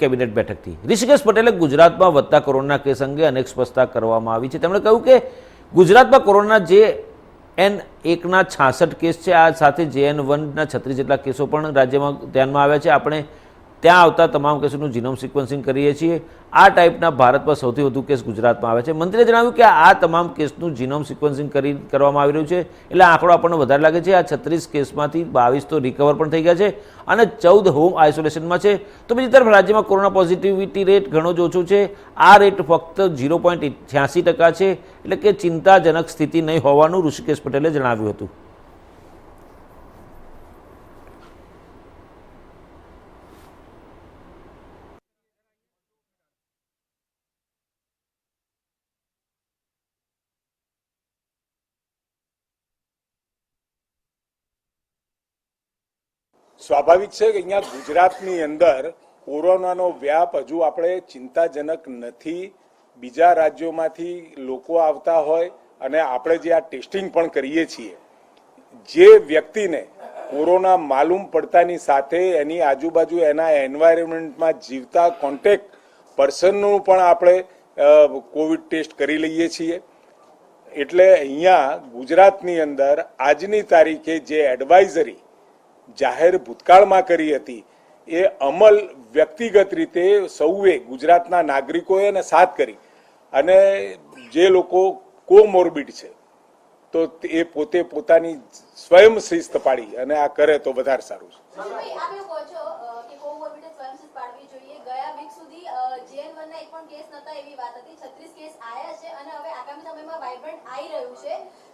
Cabinet બેઠકથી Rishikesh પટેલે ગુજરાતમાં વધતા કોરોના કેસ અંગે અનેક સ્પષ્ટતા કરવામાં આવી છે. તેમણે કહ્યું કે ગુજરાતમાં કોરોના જે એન એકના છાસઠ કેસ છે, આ સાથે જે એન વનના છત્રીસ જેટલા કેસો પણ રાજ્યમાં ધ્યાનમાં આવ્યા છે. આપણે ત્યાં આવતા તમામ કેસોનું જીનોમ સિક્વન્સિંગ કરીએ છીએ. આ ટાઈપના ભારતમાં સૌથી વધુ કેસ ગુજરાતમાં આવે છે. મંત્રીએ જણાવ્યું કે આ તમામ કેસનું જીનોમ સિક્વન્સિંગ કરી કરવામાં આવી રહ્યું છે. એટલે આંકડો આપણને વધારે લાગે છે. આ છત્રીસ કેસમાંથી બાવીસ તો રિકવર પણ થઈ ગયા છે અને ચૌદ હોમ આઇસોલેશનમાં છે. તો બીજી તરફ રાજ્યમાં કોરોના પોઝિટિવિટી રેટ ઘણો જ ઓછો છે. આ રેટ ફક્ત ઝીરો પોઈન્ટ છ્યાસી ટકા છે. એટલે કે ચિંતાજનક સ્થિતિ નહીં હોવાનું ઋષિકેશ પટેલે જણાવ્યું હતું. સ્વાભાવિક છે કે અહીંયા ગુજરાતની અંદર કોરોનાનો વ્યાપ હજુ આપણે ચિંતાજનક નથી. બીજા રાજ્યોમાંથી લોકો આવતા હોય અને આપણે જે આ ટેસ્ટિંગ પણ કરીએ છીએ, જે વ્યક્તિને કોરોના માલુમ પડતાની સાથે એની આજુબાજુ એના એન્વાયરમેન્ટમાં જીવતા કોન્ટેક્ટ પર્સનનું પણ આપણે કોવિડ ટેસ્ટ કરી લઈએ છીએ. એટલે અહીંયા ગુજરાતની અંદર આજની તારીખે જે એડવાઇઝરી જાહેર ભૂતકાળમાં કરી હતી. એ અમલ વ્યક્તિગત રીતે સૌએ ગુજરાતના નાગરિકોએ એને સાથ કરી. અને જે લોકો કોમોર્બિડ છે તો એ પોતે પોતાની સ્વયં શિસ્ત પાડી અને આ કરે તો વધારે સારું છે.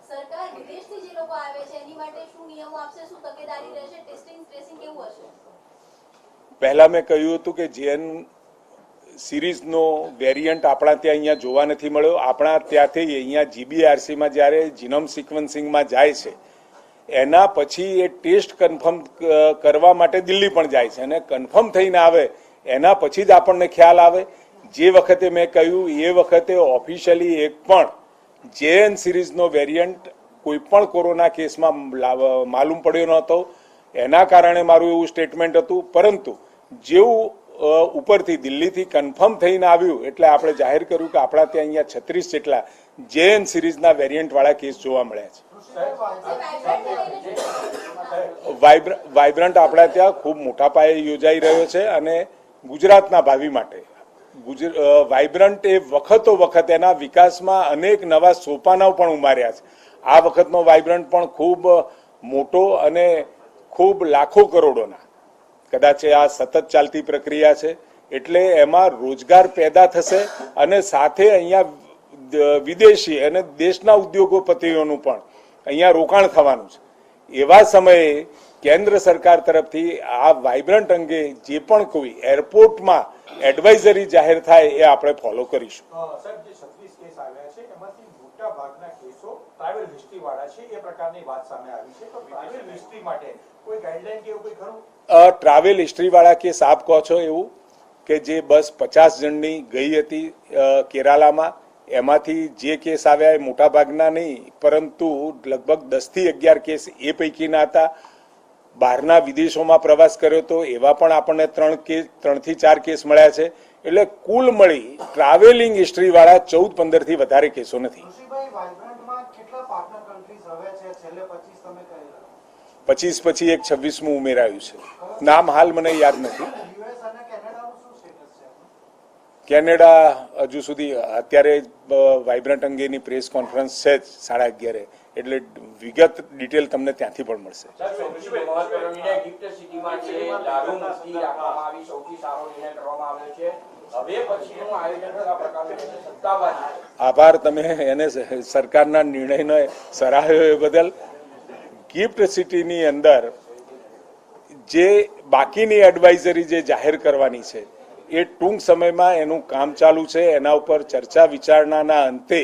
ભાઈ આપ એવું કહો છો અ, કે કોમોર્બિડિટી સ્વયંશિસ્ત પાડવી જોઈએ ગયા વીક સુધી જેએન વન ના એક પણ કેસ નતા એવી વાત હતી 36 કેસ આયા છે અને હવે આગામી સમયમાં વાઇબ્રન્ટ આવી રહ્યું છે સરકાર વિદેશથી જે લોકો આવે છે એની માટે શું નિયમો આપશે શું તકેદારી રહેશે ટેસ્ટિંગ ટ્રેસિંગ કેવું હશે? પહેલા મેં કહ્યું હતું કે જેન સિરીઝનો વેરિયન્ટ આપણા ત્યાં અહીંયા જોવા નથી મળ્યો. આપણા ત્યાંથી અહીંયા જીબીઆરસીમાં જ્યારે જીનોમ સિક્વન્સિંગમાં જાય છે એના પછી એ ટેસ્ટ કન્ફર્મ કરવા માટે દિલ્હી પણ જાય છે. અને કન્ફર્મ થઈને આવે એના પછી જ આપણને ખ્યાલ આવે. જે વખતે મેં કહ્યું એ વખતે ઓફિશિયલી એક પણ જેએન સિરીઝનો વેરિયન્ટ કોઈ પણ કોરોના કેસમાં માલુમ પડ્યો ન હતો એના કારણે મારું એવું સ્ટેટમેન્ટ હતું. પરંતુ જેવું ઉપરથી દિલ્હીથી કન્ફર્મ થઈને આવ્યું, એટલે આપણે જાહેર કર્યું કે આપણા ત્યાં અહીંયા છત્રીસ જેટલા જેએન સિરીઝના વેરિયન્ટ વાળા કેસ જોવા મળ્યા છે. વાઇબ્રન્ટ આપણા ત્યાં ખૂબ મોટા પાયે યોજાઈ રહ્યો છે અને ગુજરાતના ભાવિ માટે. વાઇબ્રન્ટ એ વખતો વખત એના વિકાસમાં અનેક નવા સોપાનાઓ પણ ઉમાર્યા છે. આ વખતનો વાઇબ્રન્ટ પણ ખૂબ મોટો અને ખૂબ લાખો કરોડોના. કદાચ આ સતત ચાલતી પ્રક્રિયા છે, એટલે એમાં રોજગાર પેદા થશે અને સાથે અહીંયા વિદેશી અને દેશના ઉદ્યોગોપતિઓનું પણ અહીંયા રોકાણ થવાનું છે. એવા સમયે કેન્દ્ર સરકાર તરફથી આ વાઇબ્રન્ટ અંગે જે પણ કોઈ એરપોર્ટમાં એડવાઇઝરી જાહેર થાય એ આપણે ફોલો કરીશું. ટ્રાવેલ હિસ્ટ્રી વાળા છે એ પ્રકારની વાત સામે આવી છે. તો ટ્રાવેલ હિસ્ટ્રી માટે કોઈ ગાઈડલાઈન કે એવું કોઈ ખરું? અ, ટ્રાવેલ હિસ્ટ્રી વાળા કેસ આપ કહો છો એવું કે જે બસ પચાસ જણની ગઈ હતી કેરાલામાં. એમાંથી જે કેસ આવ્યા એ મોટાભાગના નહીં પરંતુ લગભગ દસથી અગિયાર કેસ એ પૈકીના હતા. બહારના વિદેશોમાં પ્રવાસ કર્યો તો એવા પણ આપણને ત્રણ કેસ ત્રણથી ચાર કેસ મળ્યા છે. એટલે કુલ મળી ટ્રાવેલિંગ હિસ્ટ્રીવાળા ચૌદ પંદરથી વધારે કેસો નથી. પચીસ પછી એક છવ્વીસમું ઉમેરાયું છે. નામ હાલ મને યાદ નથી યુએસ અને કેનેડાનું શું સ્ટેટસ છે કેનેડા હજુ સુધી અત્યારે વાઇબ્રન્ટ અંગેની પ્રેસ કોન્ફરન્સ છે જ સાડા અગિયારે. એટલે વિગત ડિટેલ તમને ત્યાંથી પણ મળશે. આભાર તમે એને સરકારના નિર્ણયને સરાહ્યો એ બદલ. ગિફ્ટ સિટીની અંદર જે બાકીની એડવાઇઝરી જે જાહેર કરવાની છે એ ટૂંક સમયમાં એનું કામ ચાલુ છે. એના ઉપર ચર્ચા વિચારણાના અંતે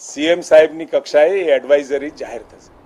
સીએમ સાહેબની કક્ષાએ એ એડવાઇઝરી જાહેર થશે.